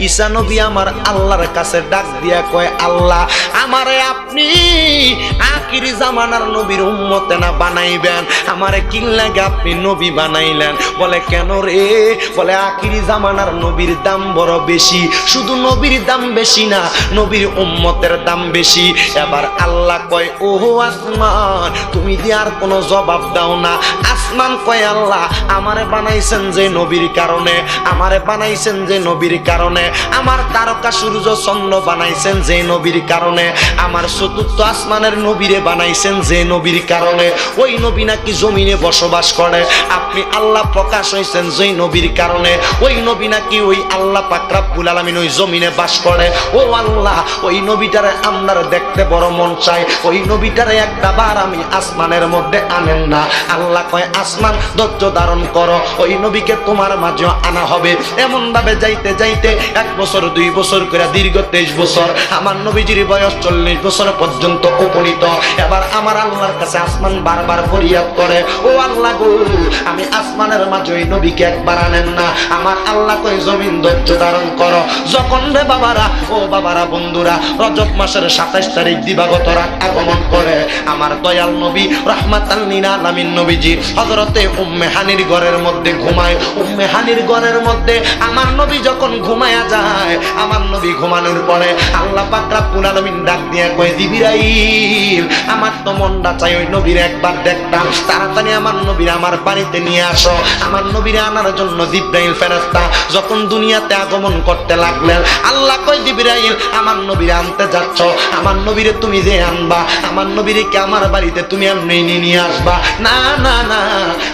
ঈসা নবী আমার আল্লাহর কাছে ডাক দিয়া কয় আল্লাহ আমারে আপনি আখিরি জামানার নবীর উম্মতে না বানাইবেন। আমারে কি লাগে আপনি নবী বানাইলেন? বলে, কেন রে? বলে, আখিরি জামানার নবীর দাম বড় বেশি। শুধু নবীর দাম বেশি না, নবীর উম্মতের দাম বেশি। এবার আল্লাহ কয়, ওহো আসমান, তুমি দিয়ে কোনো জবাব দাও না। আসমান কয়, আল্লাহ, আমারে বানাইছেন যে নবীর কারণে, আমারে বানাইছেন যে নবীর কারণে। আমার তারকা সূর্য চন্দ্র বানাইছেন যে নবীর কারণে। আমার চতুর্থ আসমানের নবীরে বানাইছেন যে নবীর কারণে। ওই নবী নাকি জমিনে বসবাস করে। আপনি আল্লাহ প্রকাশ হয়েছেন যে নবীর কারণে। ওই নবী নাকি ওই আল্লাহ পাকরাবুল আলমিন ওই জমিনে বাস করে। ও আল্লাহ, ওই নবীটারে আপনার দেখতে বড় মন চাই। ওই নবীটারে একটা বার আমি আসমানের মধ্যে আনেন না। আল্লাহ কয়, আসমান, ধৈর্য ধারণ করো। ওই নবীকে তোমার মাঝে আনা হবে। এমন ভাবে যাইতে যাইতে এক বছর, দুই বছর করে দীর্ঘ তেইশ বছর। আমার নবীজির বয়স চল্লিশ বছর পর্যন্ত উপনীত। এবার আমার আল্লাহর কাছে আসমান বারবার ফরিয়াদ করে, ও আল্লাহ গো, আমি আসমানের মাঝে নবীকে একবার আনেন না, আমার আল্লাহ কই জমিন ধৈর্য ধারণ করো। যখন রে বাবারা, ও বাবারা বন্ধুরা, রজব মাসের সাতাইশ তারিখ দিবাগত রাত আগমন করে, আমার দয়াল নবী রহমাতাল নিনা আলামিন নবীজি হজরতে উম্মে হানির ঘরের মধ্যে ঘুমায়। উম্মে হানির ঘরের মধ্যে আমার নবী যখন ঘুমায়া যায়, আমার নবী ঘুমানোর পরে আল্লাহ পাক রাব্বুল আলামিন ডাক দিয়ে কয়, জিবরাইল আমার তো মনটা চাই ওই নবীর একবার দেখতাম। তাড়াতাড়ি আমার নবীর আমার বাড়িতে নিয়ে আসো। আমার নবীর আনার জন্য জিব্রাইল ফেরেশতা যখন দুনিয়াতে আগমন করতে লাগলেন, আল্লাহ কয়, জিবরাইল, আমার নবীর আনতে যাচ্ছ। আমার নবীরে তুমি যে আনবা, আমার নবীরে কি আমার বাড়িতে তুমি এমনি নিয়ে আসবা? না না না,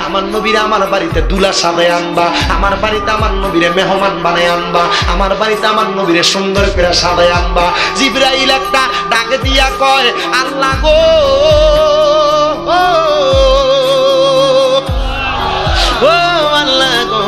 আমার নবীরে আমার বাড়িতে দুলা সাদে আনবা। আমার বাড়িতে আমার নবীরে মেহমান বানায় আনবা। আমার বাড়িতে আমার নবীরে সুন্দর করে সাদে আনবা। জিব্রাইল একটা ডাক দিয়া কয়, আল্লাহ গো ও আল্লাহ গো।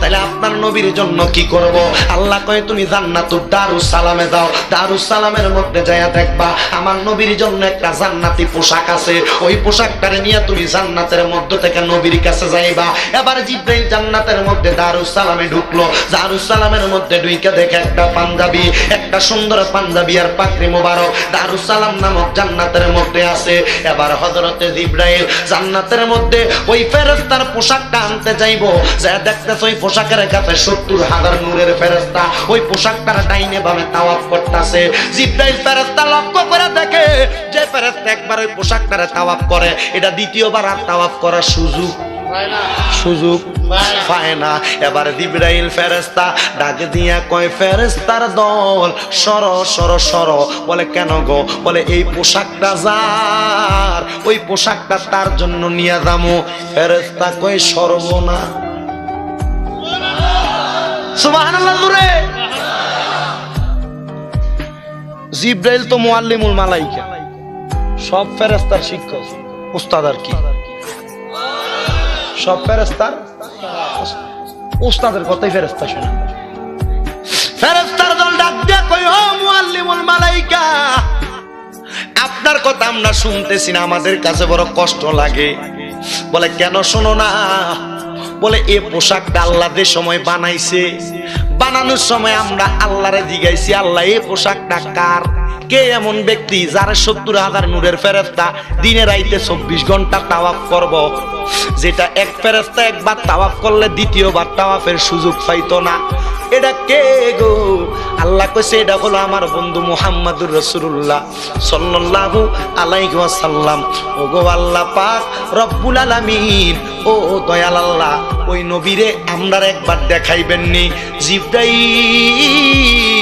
তাহলে আপনার নবীর জন্য কি করব? আল্লাহ কয়, তুমি জান্নাতুর দারুস সালামে যাও। দারুস সালামের মধ্যে যাইয়া দেখবা, আমার নবীর জন্য একটা জান্নাতি পোশাক আছে। ওই পোশাকটারে নিয়ে তুমি জান্নাতের মধ্য থেকে নবীর কাছে যাইবা। এবার জিব্রাইল জান্নাতের মধ্যে দারুস সালামে ঢুকলো। দারুস সালামের মধ্যে ঢুইকা দেখে একটা পাঞ্জাবি, একটা সুন্দর পাঞ্জাবি আর পাকড়ি মোবারক দারুস সালাম নামক জান্নাতের মধ্যে আছে। এবার হযরতে জিব্রাইল জান্নাতের মধ্যে ওই ফেরেশতার পোশাকটা আনতে যাইবো। যা দেখতেছ ওই পোশাকের কাছে সত্তর হাজার নূরের ফেরেশতা। ওই পোশাকটার ডাইনে তাওয়াফ করতেছে। জিব্রাইল ফেরেশতা লক্ষ্য করে দেখে যে ফেরেশতা একবার ওই পোশাকটারে তাওয়াফ করে। এটা দ্বিতীয়বার আর তাওয়াফ করার সুযোগ সুযোগ পায় না। এবার ফেরেস্তা ডাকে দিয়া কয় ফেরেস্তার দল, সর সর সর। বলে, কেন গো? বলে, এই পোশাকটা যার, ওই পোশাকটা তার জন্য নিয়ে যামো। ফেরেস্তা কয় সর্বনা সুবহানাল্লাহ জোরে জিব্রাইল তো মুআল্লিমুল মালাইকা। সব ফেরেস্তার শিক্ষক। উস্তাদ আর কি? সব ফেরেস্তার উস্তাদের কথাই ফেরেস্তা শোনে। ফেরেস্তার দল ডাক দিয়ে কই ও মুআল্লিমুল মালাইকা, আপনার কথা আমরা শুনতেছি না, আমাদের কাছে বড় কষ্ট লাগে। বলে, কেন শোনো না বলে, এ পোশাকটা আল্লাহ যে সময় বানাইছে, বানানোর সময় আমরা আল্লাহরে জিগাইছি, আল্লাহ, এ পোশাকটা কার? কে এমন ব্যক্তি যারা সত্তর হাজার নূরের ফেরেস্তা দিনে রাইতে চব্বিশ ঘণ্টা তাওয়াফ করব, যেটা এক ফেরেস্তা একবার তাওয়াফ করলে দ্বিতীয়বার তাওয়াফের সুযোগ পাইতো না? এটা কে গো? আল্লাহ কইছে, এটা হলো আমার বন্ধু মুহাম্মাদুর রাসূলুল্লাহ সাল্লাল্লাহু আলাইহি ওয়াসাল্লাম। ও গো আল্লাহ পাক রব্বুল আলামিন ও দয়াল আল্লাহ ওই নবীরে আমরা একবার দেখাইবেন নি জিব্রাইল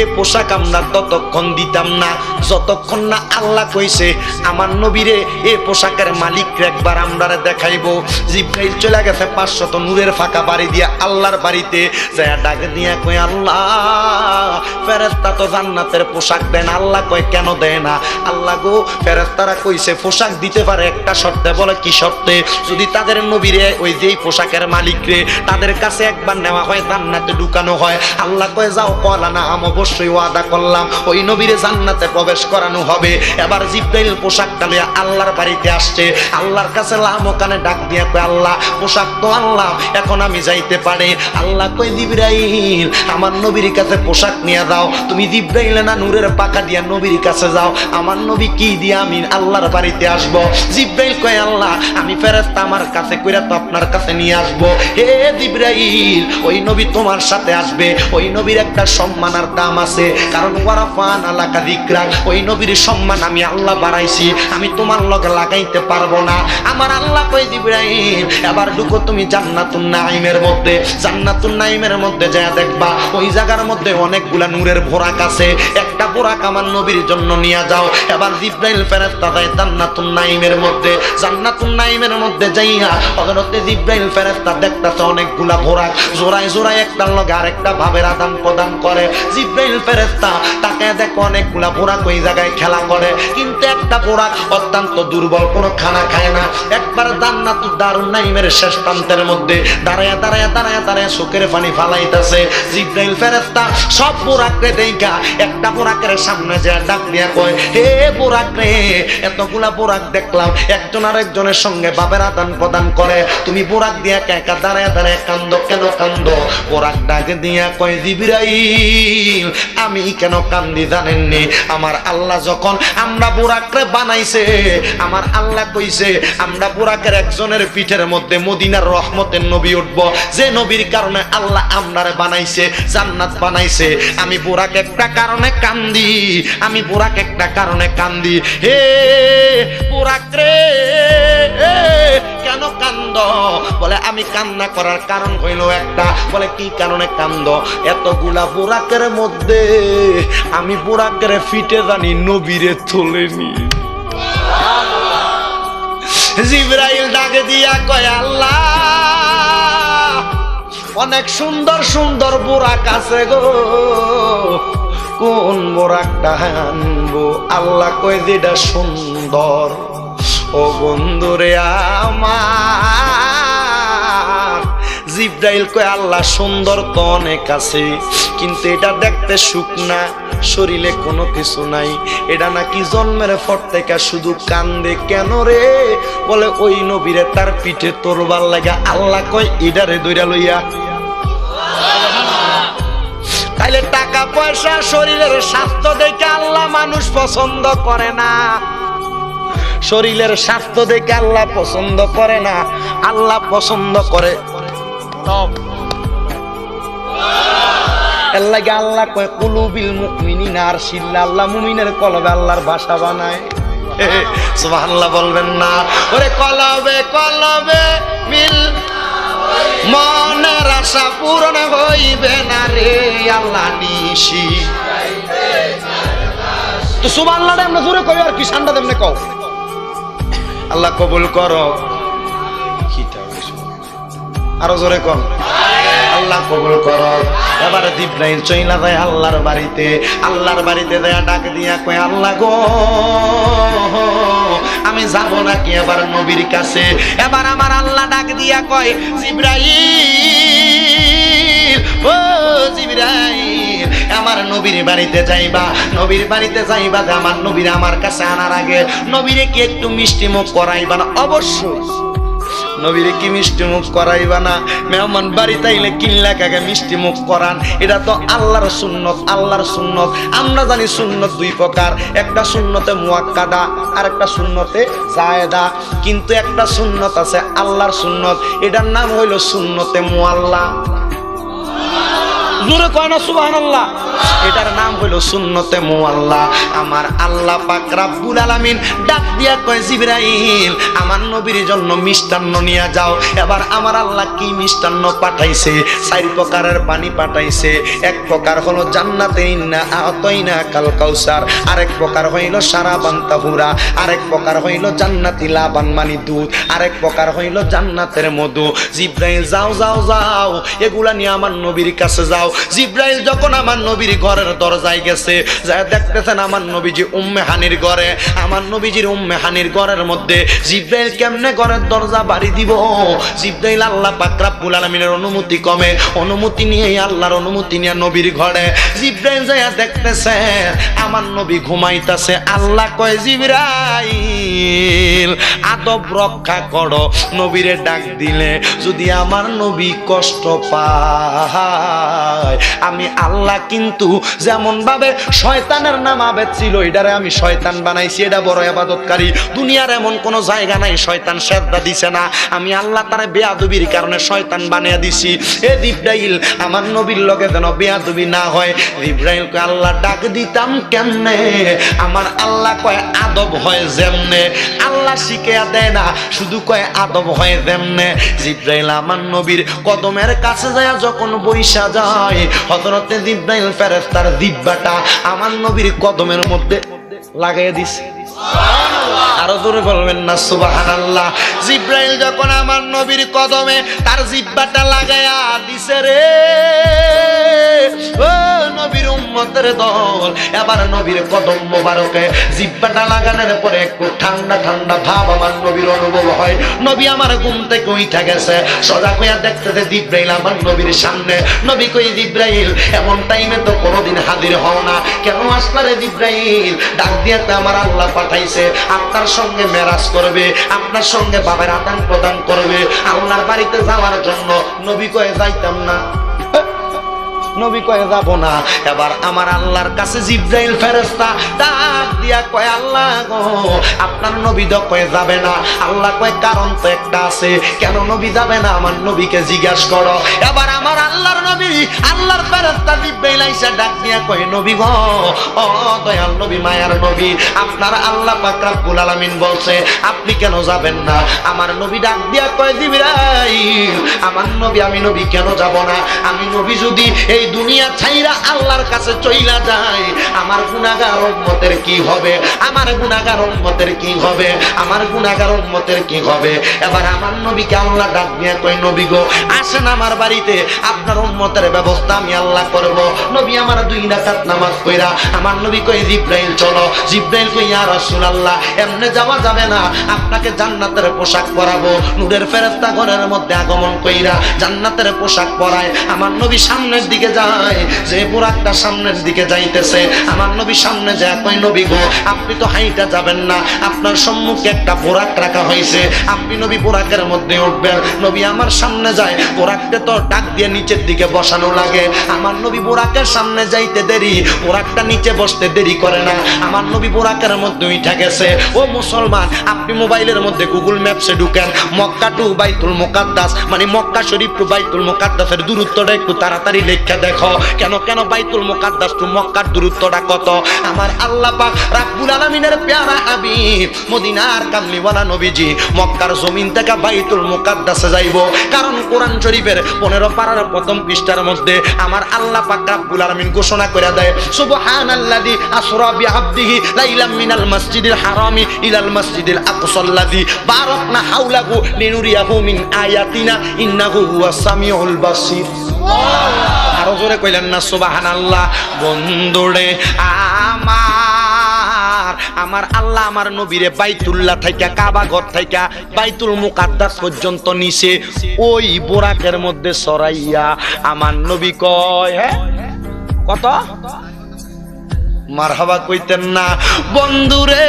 এ পোশাক আমরা ততক্ষণ দিতাম না। যতক্ষণ না আল্লাহ কইছে, আমার নবীরে এ পোশাকের মালিক একবার আমরা দেখাইবো। জিব্রাইল চলে গেছে পাঁচশত নূরের ফাঁকা বাড়ি দিয়া আল্লাহর বাড়িতে। যায় ডাক দিয়া কই আল্লাহ ফেরেস্তা তো জান্নাতের পোশাক দেন। আল্লাহ কয়, কেন দেয় না? আল্লাহ গো ফেরেস্তারা কইছে, পোশাক দিতে পারে একটা শর্তে। বলে, কি শর্তে? যদি তাদের নবীরে ওই যেই পোশাকের মালিক রে তাদের কাছে একবার নেওয়া হয়, জান্নাতে ঢুকানো হয়, আল্লাহ কয়, যাও কলা না অবশ্যই ওয়াদা করলাম, ওই নবীরে জান্নাতে প্রবেশ করানো হবে। এবার জিব্রাইল পোশাকটা লইয়া আল্লাহর বাড়িতে আসছে। আল্লাহর কাছে লামকানে ডাক দিয়া আল্লাহ, পোশাক তো আনলাম, এখন আমি যাইতে পারি। আল্লাহ কই জিব্রাইল, আমার নবীর কাছে পোশাক নিয়ে দাও তুমি জিব্রাইল না নূরের পাকা দিয়া নবীর কাছে যাও। আমার নবী কি দিয়া আমি আল্লাহর বাড়িতে আসব? জিব্রাইল কয়, আল্লাহ, আমি ফেরেশতা আমার কাছে কইরা তো আপনার কাছে নিয়ে আসব। হে জিব্রাইল, ওই নবী তোমার সাথে আসবে। ওই নবীর একটা সম্মান আর দাম আছে। কারণ ওয়ারাফান আলাকা দিকরাক ওই নবীর সম্মান আমি আল্লাহ বাড়াইছি, আমি তোমার লগে লাগাইতে পারব না। আমার আল্লাহ কই জিব্রাইল, এবার ঢুকো তুমি জান্নাতুন নাইমের মধ্যে। জান্নাতুন নাইমের মধ্যে যা দেখবা, ওই জায়গার মধ্যে অনেকগুলা নূরের ভোরাক আছে। একটা ভোরাক আমার নবীর জন্য নিয়ে যাও। এবার জিব্রাইল ফেরেশতা দেয় জান্নাতুন নাইমের মধ্যে। জান্নাতুন নাইমের মধ্যে যাইয়া হযরতে জিব্রাইল ফেরেশতা দেখতাছে অনেকগুলা ভোরাক। জোড়ায় জোড়ায় একটার লগে আরেকটা ভাবের আদান প্রদান করে। জিব্রাইল ফেরেশতা। তাকে দেখো অনেকগুলা ভোরাক ওই জায়গায় খেলা করে। কিন্তু একটা ভোরাক অত্যন্ত দুর্বল, কোনো খানা খায় না। একবার জান্নাতুল দারুণ নাইমের শেষ প্রান্তের মধ্যে দাঁড়ায়া দাঁড়ায়া দাঁড়ায়া দাঁড়ায়া চোখের পানি ফালাইতেছে। জিব্রাইল ফেরেশতা সব বোরাকরে দেইকা একটা বোরাকের সামনে যে ডাক দিয়া কয়, হে বোরাক রে এতগুলা বোরাক দেখলাম। একজন আরেকজনের সঙ্গে বাবের আদান প্রদান করে। তুমি বোরাক দিয়া একা একা দাঁড়ায় দাঁড়ায় কান্দ, কেন কান্দ? বোরাক ডাক দিয়া কয়, জিব্রাইল আমি কেন কান্দি জানেননি? আমার আল্লাহ যখন আমরা বোরাকরে বানাইছে, আমার আল্লাহ কইছে, আমরা বোরাকের একজনের পিঠের মধ্যে মদিনার রহমতের নবী উঠবো। যে নবীর কারণে আল্লাহ আমরারে বানাইছে, জান্নাত বানাইছে। আমি বোরাক একটা কারণে কান্দি, আমি বোরাক একটা কারণে কান্দি। হে বোরাক রে কান্দ? বলে, আমি কান্না করার কারণ হইল একটা। বলে, কি কারণে কান্দ? এতগুলা বোরাকের মধ্যে আমি বোরাকের ফিটে জানি নবীরে তোলেনি। জিব্রাইল ডাকে দিয়া কয়, আল্লাহ, অনেক সুন্দর সুন্দর বোরাক আছে গো। কোন বোরাকটা আনব? আল্লাহ কয়, যেটা সুন্দর। ও বন্ধুরে আমার, জিব্রাইল কয়, আল্লাহ সুন্দর তো অনেক আছে, কিন্তু এটা দেখতে শুকনা শরীরে কোনো কিছু নাই। এটা নাকি জন্মের পর থেকে শুধু কান্দে, কেন রে? বলে, ওই নবীরে তার পিঠে তোরবার লাগা আল্লাহ কয় ইডারে দইরা লইয়া। তাইলে টাকা পয়সা, শরীরের স্বাস্থ্য দেখে আল্লাহ মানুষ পছন্দ করে না। শরীরের স্বাস্থ্য দেখে আল্লাহ পছন্দ করে না। আল্লাহ পছন্দ করে। এর লাগে আল্লাহ কয় কুলুবিল মুমিনিনা আর শিল্লা আল্লাহ মুমিনের কলবে আল্লাহর ভাষা বানায়। সুবহানাল্লাহ বলবেন না। ওরে কলবে কলবে মিল মনের আশা পূরণ হইবে না রে আল্লাহ নিশি। তো সুবহানাল্লাহ আমরা জোরে কই আর কি ঠান্ডা দেমনে কও। আল্লাহ কবুল করো। আরও জোরে কম। আল্লাহ কবুল কর। এবারে দিব্রাইল চইলা যায় আল্লাহর বাড়িতে। আল্লাহর বাড়িতে দেয়া ডাক দিয়া কয়, আল্লাহ গো, আমি যাব নাকি এবার নবীর কাছে? এবার আমার আল্লাহ ডাক দিয়া কয়, জিব্রাইল, ও জিব্রাইল আমার নবীর বাড়িতে যাইবা, নবীর বাড়িতে যাইবা যে আমার নবীর আমার কাছে আনার আগে নবীরে কি একটু মিষ্টি মুখ করাইবা না? অবশ্যই। নবীরে কি মিষ্টি মুখ করাইবা না? মেহমান বাড়ি তাইলে কিনলা কাকে মিষ্টি মুখ করান? এটা তো আল্লাহর সুন্নত আল্লাহর সুন্নত। আমরা জানি সুন্নত দুই প্রকার, একটা সুন্নতে মুয়াক্কাদা আর একটা সুন্নতে জায়েদা কিন্তু একটা সুন্নত আছে আল্লাহর সুন্নত, এটার নাম হইল সুন্নতে মুআল্লা জোরে কয় না, সুবহানাল্লাহ। এটার নাম হলো সুন্নতে মুআল্লা আমার আল্লাহ পাক রাব্বুল আলামিন ডাক দিয়া কয়, জিবরাইল, আমার নবীর জন্য মিষ্টান্ন নিয়ে যাও। এবার আমার আল্লাহ কি মিষ্টান্ন পাঠাইছে? চার প্রকারের পানি পাঠাইছে। এক প্রকার হলো জান্নাতে ইন্না আতইনা কাল কাউসার। আরেক প্রকার হইল সারা বান্তাহুরা আরেক প্রকার হইল জান্নাতি লাবান মানি দুধ। আরেক প্রকার হইল জান্নাতের মধু। জিব্রাইল, যাও যাও যাও। এগুলা নিয়ে আমার নবীর কাছে যাও। জিব্রাইল যখন আমার নবীর ঘরের দরজায় গেছে যা দেখতেছেন আমার নবীজি উম্মে হানির ঘরে। আমার নবীজির উম্মে হানির ঘরের মধ্যে জিব্রাইল কেমনে ঘরের দরজা বাড়ি দিব? জিব্রাইল আল্লাহ পাক রাব্বুল আলামিনের অনুমতি কমে, অনুমতি নিয়ে আল্লাহর অনুমতি নিয়ে নবীর ঘরে। জিব্রাইল যাইয়া দেখতেছে, আমার নবী ঘুমাইতাছে। আল্লাহ কয়, জিব্রাইল, আদব রক্ষা করো। নবীরে ডাক দিলে, যদি আমার নবী কষ্ট পায় আমি আল্লাহ কিন্তু যেমন ভাবে শয়তানের নাম আবেদ ছিল, এটারে আমি শয়তান বানাইছি, এটা বড় আবাদতকারী। দুনিয়ার এমন কোনো জায়গা নাই, শয়তান শ্রদ্ধা দিছে না। আমি আল্লাহ তারে বেয়াদবির কারণে শয়তান বানিয়ে দিছি। এ দিব্রাইল আমার নবীর লগে যেন বেয়াদবি না হয়। ইব্রাহিমকে আল্লাহ ডাক দিতাম কেমনে? আমার আল্লাহ কয়, আদব হয় যেমনে। আল্লাহ শিখে দেয় না, শুধু কয়, আদব হয় যেমনে। জিব্রাইল আমার নবীর কদমের কাছে যায় যখন বৈশা যায় হজরতে জিব্রাইল ফেরেস্তার দিব্যাটা আমার নবীর কদমের মধ্যে লাগাইয়া দিছে। আরও জোরে বলবেন না সুবাহান আল্লাহ জিব্রাইল যখন আমার নবীর কদমে তার জিব্বাটা লাগায়া দিছে রে নবীর উম্মতের দল, এবার নবীর কদম মোবারকে জিব্বাটা লাগানোর পরে একটু ঠান্ডা ঠান্ডা ভাব আমার নবীর অনুভব হয়। নবী আমার ঘুম থেকে উঠা গেছে, সজা কইয়া দেখতেছে জিব্রাইল আমার নবীর সামনে। নবী কই, জিব্রাইল, এমন টাইমে তো কোনোদিন হাজির হও না। কেন আসলা জিব্রাইল? ডাক দিয়ে তো আমার আল্লাহ পাঠাইছে, আপনার সঙ্গে মেরাজ করবে, আপনার সঙ্গে বাবার আদান প্রদান করবে আল্লাহর বাড়িতে যাওয়ার জন্য নবী কয়ে যাইতাম না। নবী কয়ে যাব না। এবার আমার আল্লাহর কাছে জিব্রাইল ফেরেস্তা ডাক দিয়া কয়, আল্লাহ গো, আপনার নবী তো কয়ে যাবে না। আল্লাহ কয়, কারণ তো একটা আছে। কেন নবী যাবে না? আমার নবীকে জিজ্ঞাস করো। এবার আমার আল্লাহর নবী, আল্লাহর ফেরেস্তা জিব্রাইল ডাক দিয়া কয় নবী গো, ও দয়াল নবী, মায়ার নবী, আপনার আল্লাহ পাক রব্বুল আলামিন বলছে, আপনি কেন যাবেন না? আমার নবী ডাক দিয়া কয়, জিব্রাইল, আমার নবী, আমি নবী কেন যাব না? আমি নবী যদি এই দুনিয়া ছাইরা আল্লাহর কাছে চইলা যায় আমার গুনাহগার উম্মতের কি হবে? আমার গুনাহগার উম্মতের কি হবে? আমার গুনাহগার উম্মতের কি হবে? এবার আমার নবীকে আল্লাহ ডাক দিয়া কয়, নবী গো, আসেন আমার বাড়িতে আপনার উম্মতের ব্যবস্থা আমি আল্লাহ করব। নবী আমার দুই রাকাত নামাজ কইরা আমার নবী কই জিব্রাইল, চলো। জিব্রাইল কই ইয়া রাসূলুল্লাহ, এমনে যাওয়া যাবে না। আপনাকে জান্নাতের পোশাক পরাবো। নূরের ফেরেশতা ঘরের মধ্যে আগমন কইরা জান্নাতের পোশাক পরায়। আমার নবী সামনের দিকে যায়, যে বুরাকটা সামনের দিকে যাইতেছে। আমার নবী সামনে যায় কই নবী গো, আপনি তো হাইটা যাবেন না। আপনার সম্মুখে একটা বোরাক রাখা হয়েছে। আপনি নবী বোরাকের মধ্যে উঠবেন। নবী আমার সামনে যায়, বোরাককে তো ডাক দিয়ে নিচের দিকে বসানো লাগে। আমার নবী বোরাকের সামনে যাইতে দেরি, বোরাকটা নিচে বসতে দেরি করে না। আমার নবী বোরাকের মধ্যে উঠা গেছে। ও মুসলমান, আপনি মোবাইলের মধ্যে গুগল ম্যাপসে ঢুকেন। মক্কা টু বাইতুল মোকাদ্দাস মানে মক্কা শরীফ টু বাইতুল মোকাদ্দাসের দূরত্বটা একটু তাড়াতাড়ি লেখা দেখো। কেন কেন বাইতুল মোকাদ্দাস টু মক্কার দূরত্বটা কত? আমার আল্লাহ পাক রাব্বুল আলামিনের পেয়ারা হাবিব, মদিনার কামলিওয়ালা নবীজি, মক্কার জমিন থেকে বাইতুল মোকাদ্দাসে যাইব। কারণ কোরআন শরীফের পনেরো পারার প্রথম পৃষ্ঠার মধ্যে আমার আল্লাহ পাক রাব্বুল ঘোষণা করে দেয়, সুবহানাল্লাযী আসরা বিআবদিহি লাইলাম মিনাল মাসজিদিল হারামি ইলাল মাসজিদিল আকসাল্লাযী বারাকনা হাওলাহু লিনুরিয়াহু মিন আয়াতিনা ইন্নাহু হুয়াস সামিউল বাসীর। আরও জোরে কইলেন না, সুবহানাল্লাহ, বন্ধুরে, আমার আমার আল্লাহ আমার নবীরে বাইতুল্লাহ থাইকা, কাবা ঘর থাইকা, বাইতুল মুকাদ্দাস পর্যন্ত নিছে। ওই বোরাকের মধ্যে সরাইয়া আমার নবী কয় হ্যাঁ? কত? মারহাবা কইতেন না, বন্ধুরে,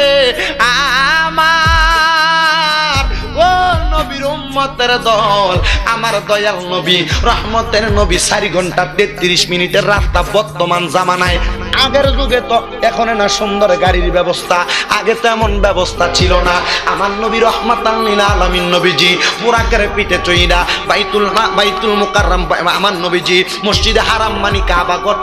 আমার, ও নবীর উম্মতের দল, আমার দয়াল নবী, রহমতের নবী, চারি ঘণ্টা তেত্রিশ মিনিটের রাস্তা বর্তমান জামানায় আগের যুগে তো এখন না সুন্দর গাড়ির ব্যবস্থা, আগে তো এমন ব্যবস্থা ছিল না। আমার নবী রহমত আলমিন নবীজি পুরাকের পিঠে চইরা বাইতুল বাইতুল মুকাররম, আমার নবীজি মসজিদে হারাম মানি কাবা ঘর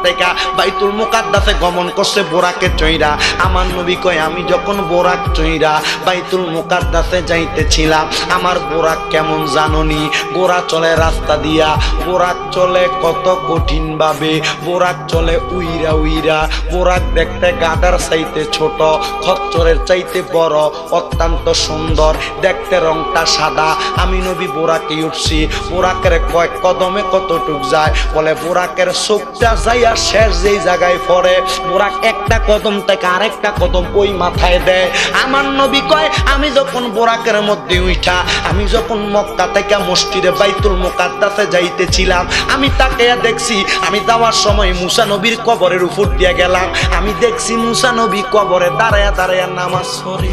বাইতুল মুকাদ্দাসে গমন করছে বোরাকে চইরা। আমার নবী কয়, আমি যখন বোরাক চইরা বাইতুল মুকাদ্দাসে যাইতেছিলাম, আমার বোরাক কেমন জাননি? গোরা চলে রাস্তা দিয়া, বোরাক চলে কত কঠিন ভাবে, বোরাক চলে উইরা উইরা বোরাক দেখতে গাদার চাইতে ছোট, খচ্চরের চাইতে বড়, অত্যন্ত সুন্দর। দেখতে রংটা সাদা। আমি নবী বোরাকে উঠছি। বোরাকের কয়েক কদমে কতটুক যায়? বলে, বোরাকের চোখটা যাইয়া শেষ যেই জায়গায় পড়ে, বোরাক একটা কদম থেকে আরেকটা কদম ওই মাথায় দেয়। আমার নবী কয়, আমি যখন বোরাকের মধ্যে উঠা, আমি যখন মক্কা থেকে মসজিদে বাইতুল মোকাদ্দাসে যাইতেছিলাম, আমি তাকে দেখছি, আমি যাওয়ার সময় মুসা নবীর কবরের উপর দিয়ে গেলাম। আমি দেখছি মুসা নবী কবরে দাঁড়ায় দাঁড়ায় নামাজ পড়ে।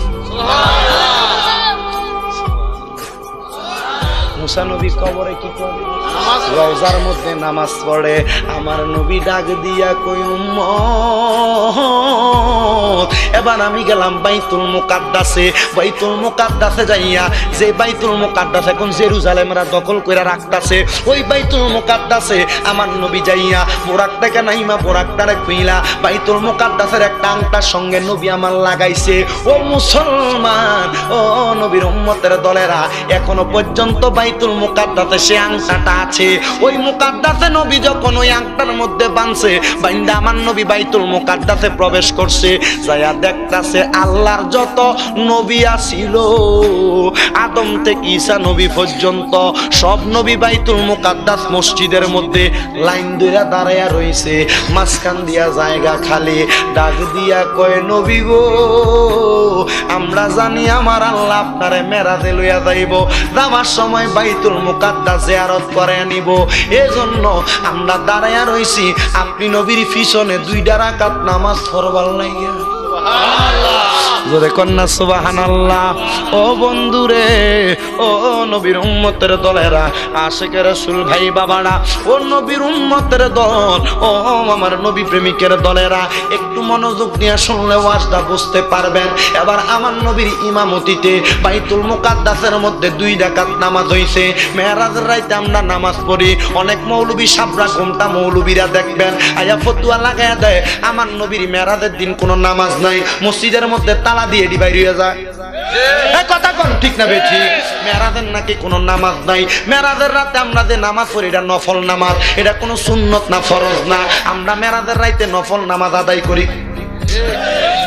মুসা নবী কবরে কি করে রওজার মধ্যে নামাজ পড়ে। আমার নবী ডাক দিয়া কই এবার আমি গেলাম বাইতুল মুকাদ্দাসে। বাইতুল মুকাদ্দাসে যাইয়া যে বাইতুল মুকাদ্দাস এখন জেরুজালেমরা দখল করে রাখতাছে, ওই বাইতুল মুকাদ্দাসে আমার নবী যাইয়া বোরাক থেকে নাইমা বোরাকটারে খুইলা বাইতুল মুকাদ্দাসের একটা আংটার সঙ্গে নবী আমার লাগাইছে। ও মুসলমান, ও নবীর উম্মতের দলেরা, এখনও পর্যন্ত বাইতুল মুকাদ্দাসে সে আংটাটা আছে ওই মুকাদ্দাসে নবী যখন ওই আংটার মধ্যে বানছে বাইন্দা আমার নবী বাইতুল মুকাদ্দাসে প্রবেশ করছে। যায়া দেখতাছে আল্লাহর যত নবী আসিল আদম থেকে ঈসা নবী পর্যন্ত সব নবী বাইতুল মুকাদ্দাস মসজিদের মধ্যে লাইন ধরে দাঁড়ায়া রইছে। মাঝখান দিয়া জায়গা খালি, ডাক দিয়া কয়, নবী গো, আমরা জানি আমার আল্লাহ আপনারে মেরাজে লইয়া যাইব। যাওয়ার সময় বাইতুল মুকাদ্দাস জিয়ারত করে নিব। এজন্য আমরা দাঁড়ায়া রইছি। আপনি নবীর পিছনে দুইটা রাকাত নামাজ ফরবার লাগিয়া। জোরে কন্যা সুবাহান আল্লাহ ও বন্ধুরে, ও নবীর উম্মতের দলেরা আশেখ রসুল ভাই বাবারা, ও নবীর উম্মতের দল, ও আমার নবী প্রেমিকের দলেরা, একটু মনোযোগ নিয়ে শুনলে ওয়াজটা বুঝতে পারবেন। এবার আমার নবীর ইমামতিতে বাইতুল মুকাদ্দাসের মধ্যে দুই ডাকাত নামাজ হইছে। মেহরাজের রাইতে আমরা নামাজ পড়ি। অনেক মৌলবী সাবরা ঘুমটা মৌলবীরা দেখবেন। আয়া ফতুয়া লাগাইয়া দেয়। আমার নবীর মেহরাজের দিন কোনো নামাজ নাই। মসজিদের মধ্যে তালা দিয়ে ডিবাই রয়ে যায়। এই কথা কোন ঠিক না বেঠি? মেরাজের নাকি কোনো নামাজ নাই। মেরাজের রাতে আমরা যে নামাজ পড়ি এটা নফল নামাজ। এটা কোনো সুন্নত না ফরজ না। আমরা মেরাজের রাইতে নফল নামাজ আদায় করি।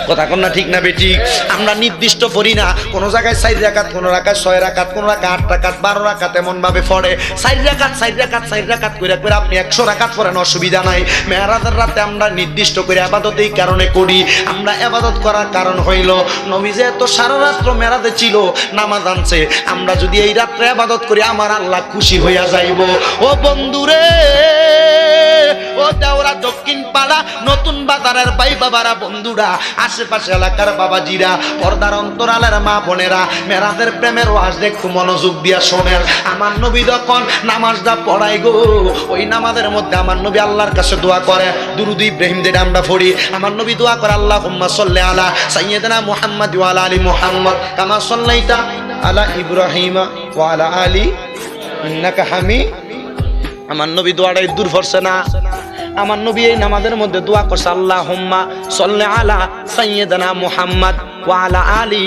কথা কোন না, ঠিক না বেটি? আমরা নির্দিষ্ট পড়ি না। কোনো জায়গায় চার রাকাত, কোনো রাকাত ছয় রাকাত, কোনো রাকাত আট রাকাত, বারো রাকাত এমন ভাবে পড়ে। চার রাকাত চার রাকাত চার রাকাত করে করে আপনি একশো রাকাত পড়েন, অসুবিধা নাই। মেহরাজের রাতে আমরা নির্দিষ্ট করে আবাদত এই কারণে করি। আমরা আবাদত করার কারণ হইল, নবী যে এত সারা রাত্র মেরাতে ছিল, নামাজ আনছে। আমরা যদি এই রাত্রে আবাদত করি, আমার আল্লাহ খুশি হইয়া যাইব। ও বন্ধুরে ও দেওরা দক্ষিণ পাড়া, নতুন বাজারের ভাই বাবারা বন্ধুরা, আশেপাশে এলাকার বাবাজিরা, পর্দার অন্তরালের মা বোনেরা মেরাদের প্রেমের ওয়াজ একটু মনোযোগ দিয়া শোনেন। আমার নবী যখন নামাজটা পড়াই গো, ওই নামাজের মধ্যে আমার নবী আল্লাহর কাছে দোয়া করে, দুরুদ ইব্রাহিম যেটা আমরা পড়ি, আমার নবী দোয়া করে আল্লাহ হুম্মা সাল্লি আলা সাইয়্যিদিনা মুহাম্মদ ওয়া আলা মুহাম্মদ কামা সাল্লাইতা আলা ইব্রাহিমা ওয়া আলা ইন্নাকা হামি আমার নবী দোয়াটাই দূর ভরছে না। আমার নবী এই নামাজের মধ্যে দোয়া করছে আল্লাহ হুম্মা সল্লে আলা সাইয়েদানা মুহাম্মদ ওয়া আলা আলী।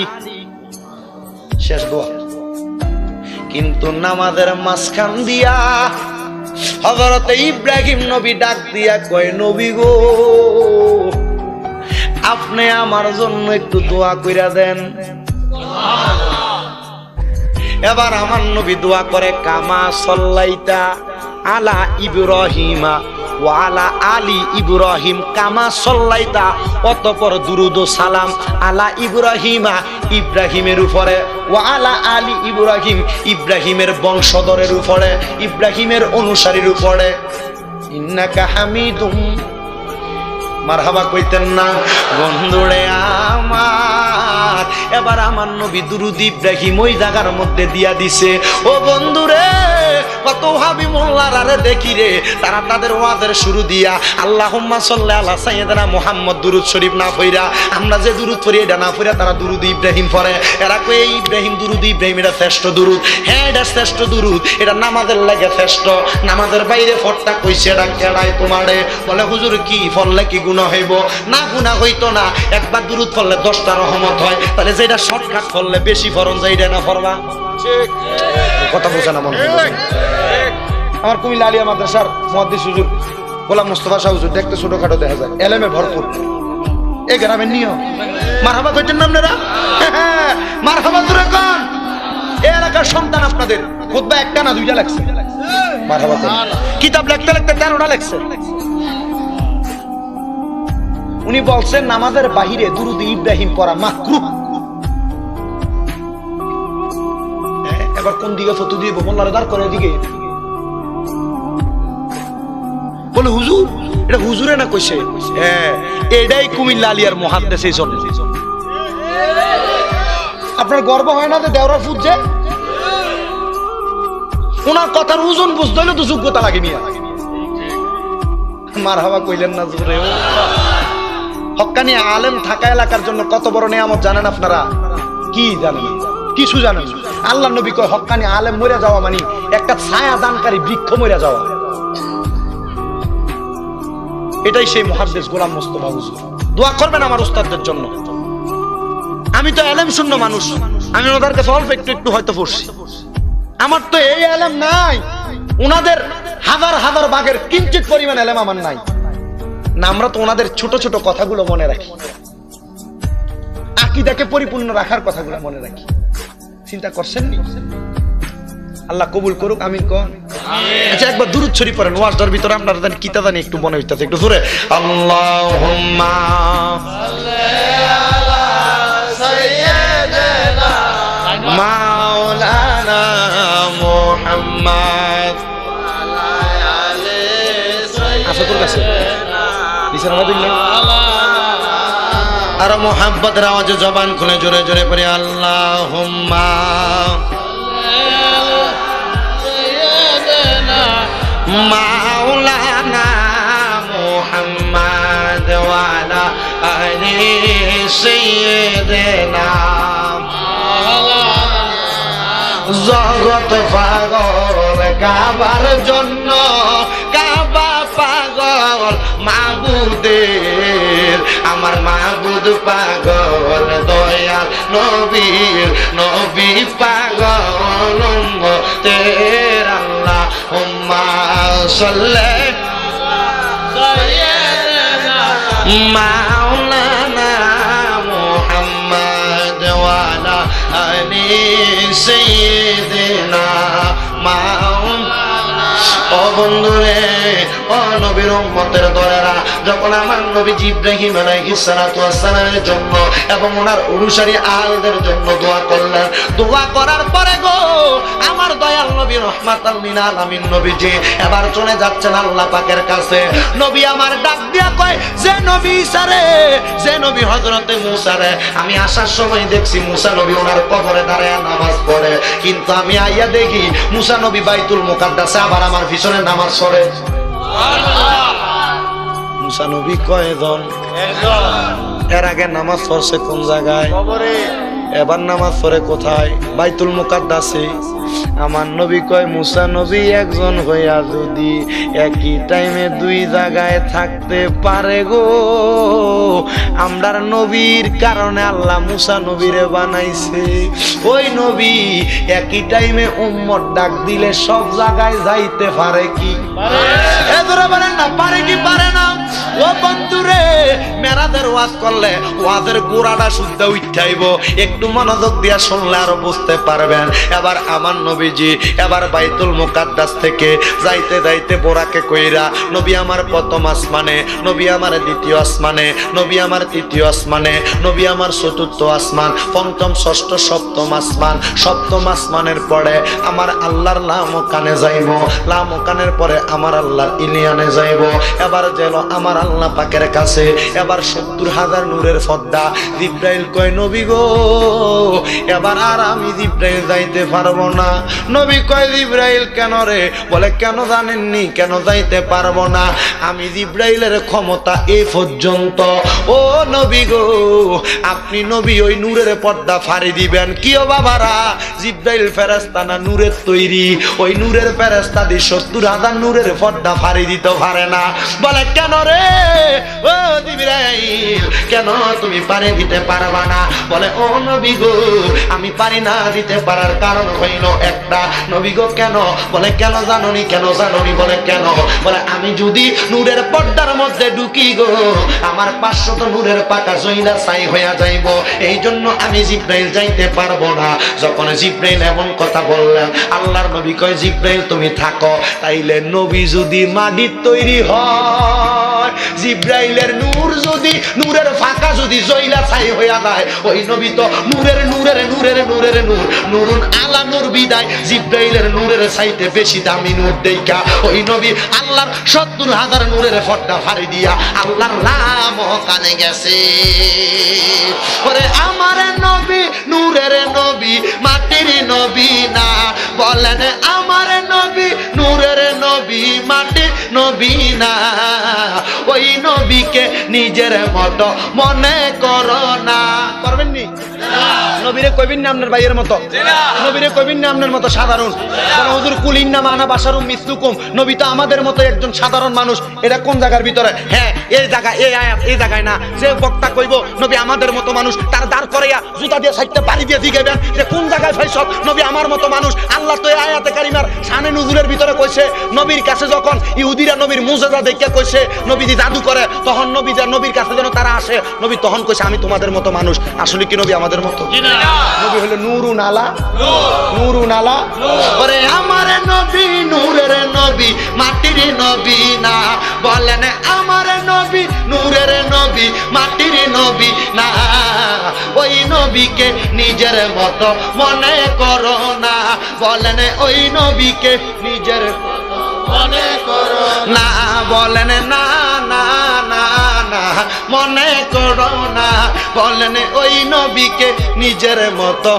শেষ দোয়া। কিন্তু নামাজের মাঝখান দিয়া হজরত ইব্রাহিম নবী ডাক দিয়া কয়, নবী গো, আপনি আমার জন্য একটু দোয়া কইরা দেন। এবার আমার নবী দোয়া করে, কামা সল্লাইতা আলা ইব্রাহিমা ওয়ালা আলী ইব্রাহিম কামা সল্লাইতা, অতপর দুরুদ সালাম আলা ইব্রাহিমা, ইব্রাহিমের উপরে। ওয়ালা আলী ইব্রাহিম, ইব্রাহিমের বংশধরের উপরে, ইব্রাহিমের অনুসারীর উপরে। ইন্নাকা হামিদুম। মারহাবা কইতেন না, বন্ধুরে আমার। এবার আমার নবী দুরুদ ইব্রাহিম ওই জায়গার মধ্যে দিয়া দিছে। ও বন্ধুরে, কত হাবি মোল্লার আরে দেখি রে। তারা তাদের ওয়াদের শুরু দিয়া আল্লাহ সাল্লাহ আল্লাহ সাইয়েদানা মোহাম্মদ দুরুদ শরীফ না ফইরা, আমরা যে দুরুদ পড়ি এটা না ফইরা তারা দুরুদ ইব্রাহিম পড়ে। এরা কই, এই ইব্রাহিম দুরুদ, ইব্রাহিম এটা শ্রেষ্ঠ দুরুদ। হ্যাঁ এটা শ্রেষ্ঠ দুরুদ, এটা নামাজের লাগে শ্রেষ্ঠ। নামাজের বাইরে ফটটা কইছে এটা কেড়াই তোমারে। বলে, হুজুর, কি ফললে কি গুণা হইব? না গুণা হইতো না, একবার দুরুদ ফললে দশটা রহমত হয় তাহলে যেটা শর্টকাট ফললে বেশি ফরন যায় এটা না ফরবা? কথা বোঝা না মনে। আমার কুমিল্লা আলিয়া মাদ্রাসার মহাদিস হুজুর গোলাম মুস্তফা শাহ হুজুর দেখতে ছোটখাটো দেখা যায়। এলেমে ভরপুর। এই গ্রামের নিয়ম। মারহাবা কইতেন না আপনারা? মারহাবা দূরে কন? এই এলাকার সন্তান আপনাদের। খুতবা একটা না দুইটা লাগছে মারহাবা। কিতাব লিখতে লিখতে তেরোটা লাগছে উনি বলছেন নামাজের বাহিরে দুরুদ ইব্রাহিম পড়া মাকরুহ। হ্যাঁ, এবার কোন দিকে ফটো দিব? মোল্লারে দাঁড় করে দিকে বলে হুজুর এটা হুজুরে না কইছে? হ্যাঁ এটাই কুমিল্লা আলিয়ার মহাদ্দেশ এই আপনার গর্ব হয় না যে দেওরা ফুটছে ওনার কথার ওজন বুঝতে হলে তো যোগ্যতা লাগে মিয়া। মার হাওয়া কইলেন না জোরে ও। হক্কানি আলেম থাকা এলাকার জন্য কত বড় নিয়ামত জানেন আপনারা? কি জানেন? কিছু জানেন আল্লাহ নবী কয় হক্কানি আলেম মরে যাওয়া মানে একটা ছায়া দানকারী বৃক্ষ মরে যাওয়া। এটাই সেই মহাদ্দেশ গোলাম মোস্তফা হুজুর। দোয়া করবেন আমার উস্তাদদের জন্য। আমি তো এলেম শূন্য মানুষ। আমি ওনাদের কাছে অল্প একটু একটু হয়তো পড়ছি। আমার তো এই এলেম নাই। ওনাদের হাজার হাজার বাঘের কিঞ্চিত পরিমাণ এলেম আমার নাই। না আমরা তো ওনাদের ছোট ছোট কথাগুলো মনে রাখি। আকিদাকে পরিপূর্ণ রাখার কথাগুলো মনে রাখি। চিন্তা করছেন নি? আল্লাহ কবুল করুক আমিন কন। আচ্ছা একবার দূরত ছড়ি পড়েন ওয়াজটার ভিতরে আপনারা জানি কিতা জানি একটু মনে হইতাছে একটু জোরে। আল্লাহুম্মা মাওলানা মুহাম্মদ। আমাদের না আর মোহাব্বতের আওয়াজে জবান খুলে জোরে জোরে পড়ে আল্লাহ মাওলানা। জগৎ পাগল কাবার জন্য মাবুদের আমার মাবুদ পাগল, দয়াল নবীর নবী পাগল তের আল্লাহ সাল্লে মাওলানা মুহাম্মদ ওয়ালা আলি সাইয়্যিদিনা মাওলানা ও বন্ধুরে ও নবীর উম্মতের যখন আমার নবী ওয়াসসালামের জন্য এবং ওনার অনুসারী জন্য দোয়া করলেন, দোয়া করার পরে গো, আমার দয়াল নবী আলামিন এবার চলে যাচ্ছেন আল্লাহ পাকের কাছে। নবী আমার ডাক দিয়া কয়, যে নবী সারে যে নবী হযরতে মুসা রে, আমি আসার সময় দেখছি মুসা নবী ওনার কবরে দাঁড়ায় নামাজ পড়ে। কিন্তু আমি আইয়া দেখি মুসা নবী বাইতুল মুকাদ্দাসে আবার আমার পিছনে নামাজ পড়ে মুসা নবী দল এর আগে নামাজ পড়ছে কোন জায়গায়? এবার নামাজ পড়ে কোথায়? বাইতুল মুকাদ্দাসে। আমার নবী কয় মুসা নবী একজন হইয়া যদি একই টাইমে দুই জায়গায় থাকতে পারে গো। আমরার নবীর কারণে আল্লাহ মুসা নবীরে বানাইছে। ওই নবী একই টাইমে উম্মত ডাক দিলে সব জায়গায় যাইতে পারে কি? এ ধরে বলেন না পারে কি পারে না? আমার নবীজি নবী আমার প্রথম আসমানে, নবী আমার দ্বিতীয় আসমানে, নবী পঞ্চম, ষষ্ঠ, সপ্তম আসমান, সপ্তম আসমানের পরে আমার আল্লাহর লামকানে যাইব। লামকানের পরে আমার আল্লাহর ইলিয়ানে যাইব। এবার যেন আমার আল্লাহ পাকের কাছে। এবার সত্তর হাজার নূরের ফদ্দা জিব্রাইল কয়, নবী গো, এবার আর আমি জিব্রাইল যাইতে পারব না। নবী কয়, জিব্রাইল, কেন রে? বলে, কেন জানেননি? কেন যাইতে পারব না? আমি জিব্রাইলের ক্ষমতা এই পর্যন্ত। ও নবী গো, আপনি নবী ওই নূরের পর্দা ফাড়ি দিবেন। কি ও বাবারা? জিব্রাইল ফেরেস্তা না নূরের তৈরি? ওই নূরের ফেরেস্তা দিয়ে সত্তর হাজার নূরের পর্দা ফাড়ি দিতে পারে না। বলে, কেন রে? ও জিব্রাইল, কেন তুমি পানি দিতে পারবা না? বলে, ও নবী গো, আমি পারি না দিতে পারার কারণ হইল একটা। নবী গো, কেন? বলে, কেন জাননি কেন জাননি? বলে, কেন? বলে, আমি যদি নূরের পর্দার মধ্যে ঢুকি গো, আমার পাঁচশো তো নূরের পাকা জইলা ছাই হইয়া যাইব। এই জন্য আমি জিব্রাইল যাইতে পারব না। যখন জিব্রাইল এমন কথা বললেন, আল্লাহর নবী কয়, জিব্রাইল, তুমি থাকো। তাইলে নবী যদি মাটির তৈরি হয় জিব্রাইলের নূর যদি, নূরের ফাঁকা যদি জইলা ছাই হইয়া যায়। ওই নবী তো নূরের নূরের নূরের নূরের নূর। নুরুন আলা নূর বিদায়, জিব্রাইলের নূরের চাইতে বেশি দামি নূর দেইকা ওই নবী আল্লাহর সত্তর হাজার নূরের ফটটা ফাড়ি দিয়া আল্লাহর নাম কানে গেছে। ওরে আমার নবী, নূরের নবী, মাটির নবী না। বলেন আমার নবী, নূরের নবী, মাটির নবী না। নিজের মতো মনে করো না। করবেন নি নবীরে কইবিন না আপনার ভাইয়ের মতো? নবীরে কইবিন না আপনার মতো সাধারণ? হুজুর কুলিন না মানা বাসারুম মিসলুকুম? নবী তো আমাদের মতো একজন সাধারণ মানুষ। এটা কোন জায়গার ভিতরে? হ্যাঁ এই জায়গা এই আয়াত, এই জায়গায় না। যে বক্তা কইব, নবী আমাদের মতো মানুষ, তার দাঁড় করাইয়া জুতা দিয়ে সাইডটা পাড়ি দিয়ে দিগেবেন যে কোন জায়গায় ফাইসব নবী আমার মতো মানুষ। আল্লাহ তো এই আয়াতে কারিমার শানে নুজুলের ভিতরে কইছে, নবীর কাছে যখন ইহুদিরা নবীর মুজেজা দেখে কইছে, নবী যে জাদু করে, তখন নবী যা, নবীর কাছে যেন তারা আসে, নবী তখন কইছে, আমি তোমাদের মতো মানুষ। আসলে কি নবী আমাদের মতো? নবী হলো নুরু নালা। নুরু নালা। ওরে আমার নবী, নূরের নবী, মাটির নবী না। বলেন, আমার নবী, নূরের নবী, মাটির নবী না। ওই নবীকে নিজের মতো মনে করো না। বলেন, ওই নবীকে নিজের মনে করো না। বলেন, না না না না, মনে করো না। বলেন ওই নবীকে নিজের মতো